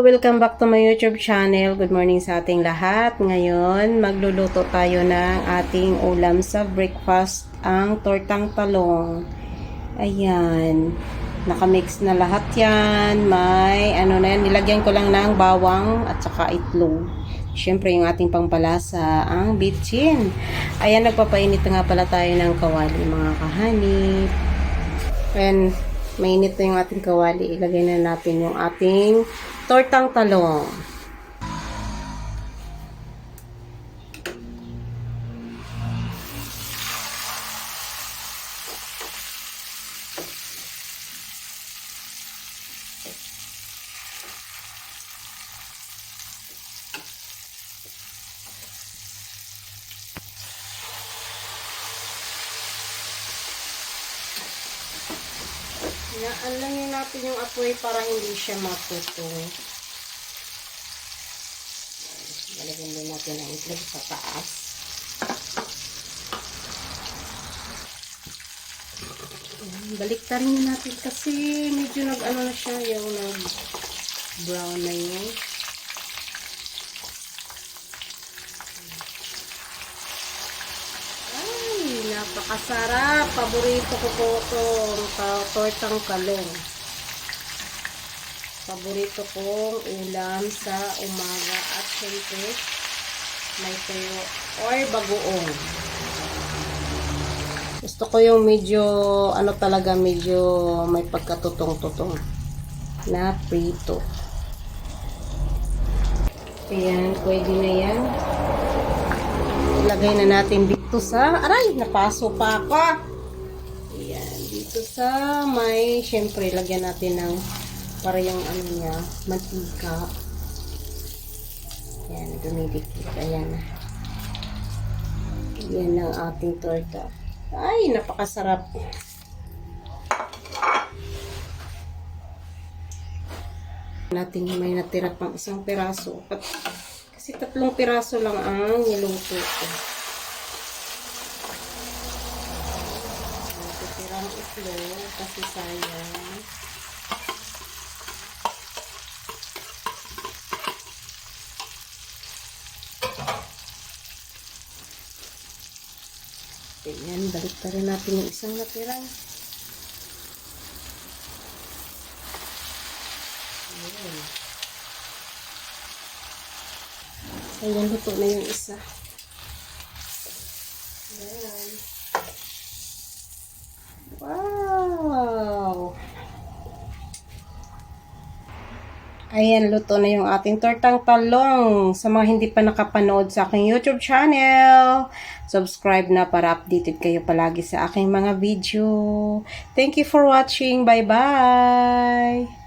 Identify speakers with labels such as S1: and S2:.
S1: welcome back to my YouTube channel. Good morning sa ating lahat. Ngayon, magluluto tayo ng ating ulam sa breakfast, ang tortang talong. Ayan. Nakamix na lahat yan. May, ano na yan, nilagyan ko lang ng bawang at saka itlog. Siyempre, yung ating pangpalasa, ang bitchin. Ayan, nagpapainit na nga pala tayo ng kawali, mga kahanip. And, mainit na yung ating kawali. Ilagay na natin yung ating tortang talong. Naalangin natin yung apoy para hindi siya matuto. Lalagyan din natin ang itlog sa taas. Baliktarin natin kasi medyo nag-ano na siya yung nag-brown na yun. Ay, napakasarap. Paborito ko po itong ta- tortang kalong. Paborito kong ulam sa umaga at syempre may tuyo or bagoong. Gusto ko yung medyo, ano talaga, medyo may pagkatutong-tutong na prito. Ayan, pwede na yan. Ilagay na natin dito sa, aray, napaso pa ako. Ayan, dito sa may, syempre, lagyan natin ng, para yung ano niya, mantika. Ayan, dumidikit. Ayan na. Yan ang ating torta. Ay, napakasarap. Natin may natira pang isang piraso. At, kasi tatlong piraso lang ang niluto ko. Natitirang itlog kasi sayang. Ayan, balik pa rin natin yung isang natira. Ayan. Ayan, luto na yung isa. Ayan. Wow! Ayan, luto na yung ating tortang talong. Sa mga hindi pa nakapanood sa aking YouTube channel, subscribe na para updated kayo palagi sa aking mga video. Thank you for watching. Bye-bye!